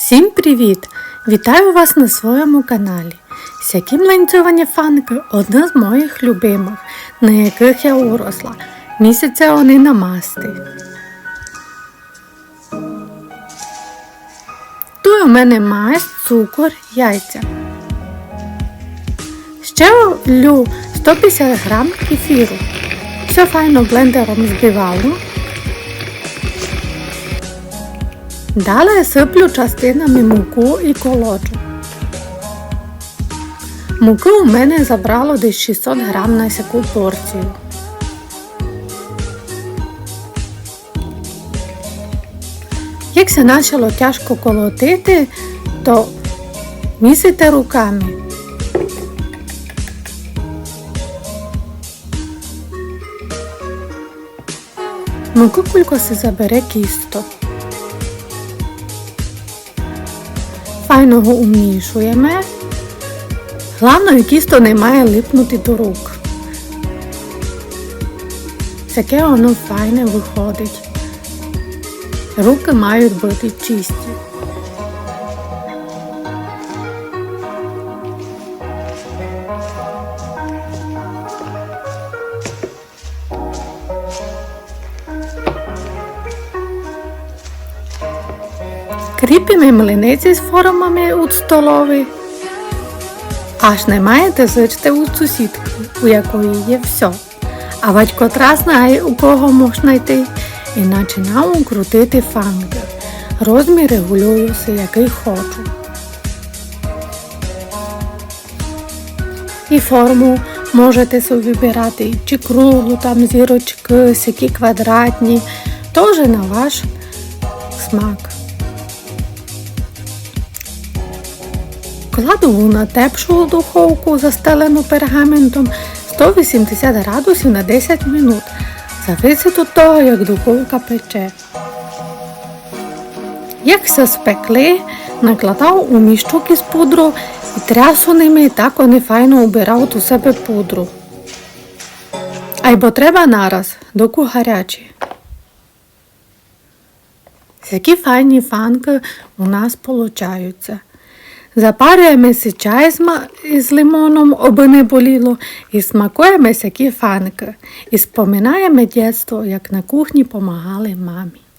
Всім привіт! Вітаю вас на своєму каналі. Сякі млинцьовані фанки одна з моїх любимих, на яких я уросла. Місяця вони намасти. Тут у мене мазь, цукор, яйця. Ще лю 150 грам кефіру. Все файно блендером збиваю. Далі сиплю частинами муку і колоджу. Муки у мене забрало десь 600 грам на всяку порцію. Як се почало тяжко колотити, то місите руками. Муку кулько се забере кісто. Файно го умішуємо. Головне, кісто не має липнути до рук. Таке воно файне виходить. Руки мають бути чисті. Кріпимо млиниці з формами у столові. Аж не маєте зичте у сусідки, у якої є все. А батько тра знає, у кого можна йти, і починав крутити фанки. Розмір регулююся, який хочу. І форму можете собі вибирати, чи круглу, там зірочки, сякі квадратні, теж на ваш смак. Кладу на тепшу духовку, застелену пергаментом 180 градусів на 10 минут. Зависить від того, як духовка пече. Як все спекли, накладав у міщук із пудру і трясу ними, і так вони файно убирають у себе пудру. Айбо треба нараз, доку гарячі. Які файні фанки у нас получаються. Запарюємо си чай з, лимоном, аби не боліло, і смакуємо сякі фанки. І споминаємо дитинство, як на кухні помагали мамі.